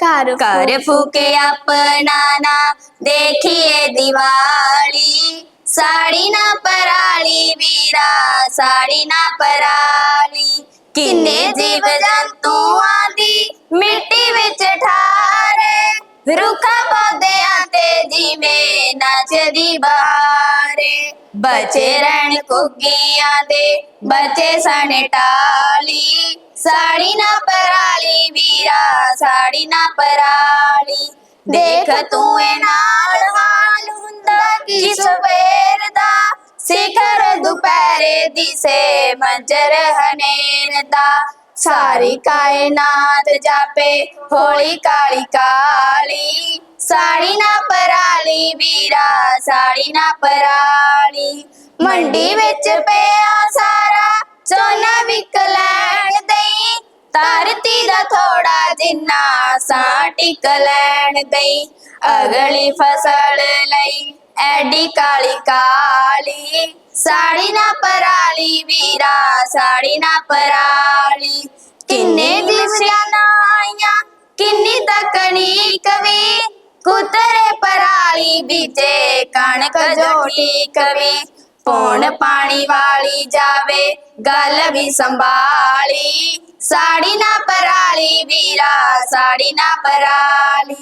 ਘਰ ਘਰ ਫੂਕੇ ਆਪਣਾ ਨਾ ਦੇਖੀਏ ਦੀਵਾਲੀ। ਸਾੜੀ ਨਾ ਪਰਾਲੀ ਵੀਰਾ ਸਾੜੀ ਨਾ ਪਰਾਲੀ। ਕਿੰਨੇ ਜੀਵ ਜੰਤੂਆਂ ਦੀ ਮਿੱਟੀ ਵਿੱਚ ਠਾਰੇ ਰੁੱਖਾਂ ਪੌਦਿਆਂ ਤੇ ਜਿਵੇਂ ਨੱਚਦੀ ਬਹਾਰੇ ਬਚੇ ਰਹਿਣ ਕੁੱਗੀਆਂ ਦੇ ਬਚੇ ਸਣ ਟਾਲੀ। ਸਾੜੀ ਨਾ ਪਰਾਲੀ। ਦੇਖ ਤੂੰ ਇਹ ਨਾਲ ਹਾਲ ਹੁੰਦਾ ਕੀ ਸਵੇਰ ਦਾ। ਸਿਖਰ ਦੁਪਹਿਰੇ ਦਿਸੇ ਮੰਜਰ ਹਨੇਰ ਦਾ। ਸਾਰੀ ਕਾਇਨਾਤ ਜਾਪੇ ਹੋਲੀ ਕਾਲੀ ਕਾਲੀ। ਸਾੜੀ ਨਾ ਪਰਾਲੀ ਵੀਰਾ, ਸਾੜੀ ਨਾ ਪਰਾਲੀ। ਮੰਡੀ ਵਿੱਚ ਪਿਆ ਸਾਰਾ, ਸੋਨਾ ਵਿਕਲਾ ਥੋੜਾ ਜਿੰਨਾ ਸਾਂ ਟਿਕ ਲੈਣ ਗਈ ਅਗਲੀ ਫਸਲ ਲਈ ਐਡੀ ਕਾਲੀ ਕਾਲੀ ਸਾੜੀ ਨਾ ਪਰਾਲੀ ਵੀਰਾ ਸਾੜੀ ਨਾ ਪਰਾਲੀ ਕਿੰਨੇ ਦਿਵਸਿਆਂ ਨਾ ਆਈਆਂ ਕਿੰਨੀ ਤਕਣੀ ਕਵੀ ਕੁਤਰੇ ਪਰਾਲੀ ਬੀਜੇ ਕਣਕ ਜੋਟੀ ਕਵੀ ਪੌਣ ਪਾਣੀ ਵਾਲੀ ਜਾਵੇ ਗੱਲ ਵੀ ਸੰਭਾਲੀ ਸਾੜੀ ਨਾ ਪਰਾਲੀ ਵੀਰਾ ਸਾੜੀ ਨਾ ਪਰਾਲੀ